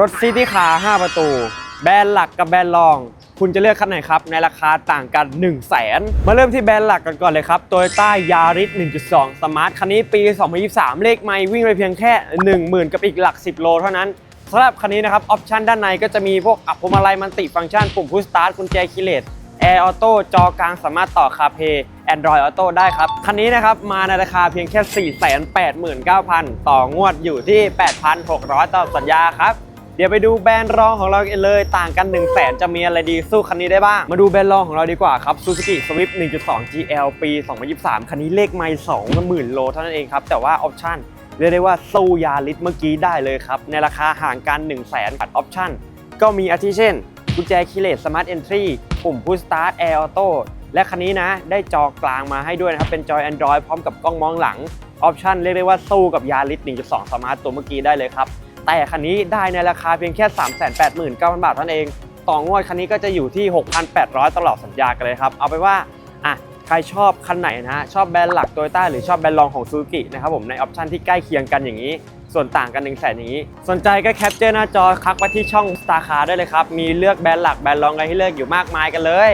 รถซิตี้คาร์5ประตู แบรนด์หลักกับแบรนด์รอง คุณจะเลือกคันไหนครับ ในราคาต่างกัน 1 0 0 0 0แสนมาเริ่มที่แบรนด์หลักกันก่อนเลยครับ Toyota Yaris 1.2 Smart คันนี้ปี 2023 เลขไม่วิ่งไปเพียงแค่ 10,000 กับอีกหลัก 10 โลเท่านั้นสำหรับคันนี้นะครับ ออปชันด้านในก็จะมีพวกอัพพวงมาลัยมันติฟังก์ชัน ปุ่มพุชสตาร์ทกุญแจคีย์เลสแอร์ออโต้จอกลางสามารถต่อคาเพย์ Android Auto ได้ครับ คันนี้นะครับ มาในราคาเพียงแค่ 489,000 ต่องวดอยู่ที่ 8,600 ต่อสัญญาครับ ดี๋ยวไปดูแบรนด์รองของเราเลย ต่างกัน 1 0 0 0 0แจะมีอะไรดีสู้คันนี้ได้บ้าง มาดูแบรนด์รองของเราดีกว่าครับ Suzuki Swift 1.2 GL ปี 2023 คันนี้เลขไม่20,000 โลเท่านั้นเองครับ แต่ว่าออปชั่นเรียกได้ว่าสู้ยาริสเมื่อกี้ได้เลยครับ ในราคาห่างกัน 1 0 0 0 0แสนออปชั่นก็มีอาทิเช่นกุญแจคีเลสสมาร์ทเอนทรีปุ่มพุชสตาร์ทแอร์ออโต้และคันนี้นะ ได้จอกลางมาให้ด้วยนะครับ เป็นจอย Android พร้อมกับกล้องมองหลัง ออปชั่นเรียกได้ว่าสู้กับยาริส1.2 สมาร์ทตัวเมื่อกี้ได้เลยครับ แต่คันนี้ได้ในราคาเพียงแค่ 389,000 บาทเท่านั้นเอง ต่องวดคันนี้ก็จะอยู่ที่ 6,800 ตลอดสัญญากันเลยครับ เอาไปว่าอะใครชอบคันไหนนะฮะชอบแบรนด์หลักโตโยต้าหรือชอบแบรนด์รองของซูซูกินะครับผมในออปชันที่ใกล้เคียงกันอย่างนี้ ส่วนต่างกัน1นึ่งแสนอย่างนี้ สนใจก็แคปเจอร์หน้าจอคักไปที่ช่อง Star Car ได้เลยครับ มีเลือกแบรนด์หลักแบรนด์รองอะไรให้เลือกอยู่มากมายกันเลย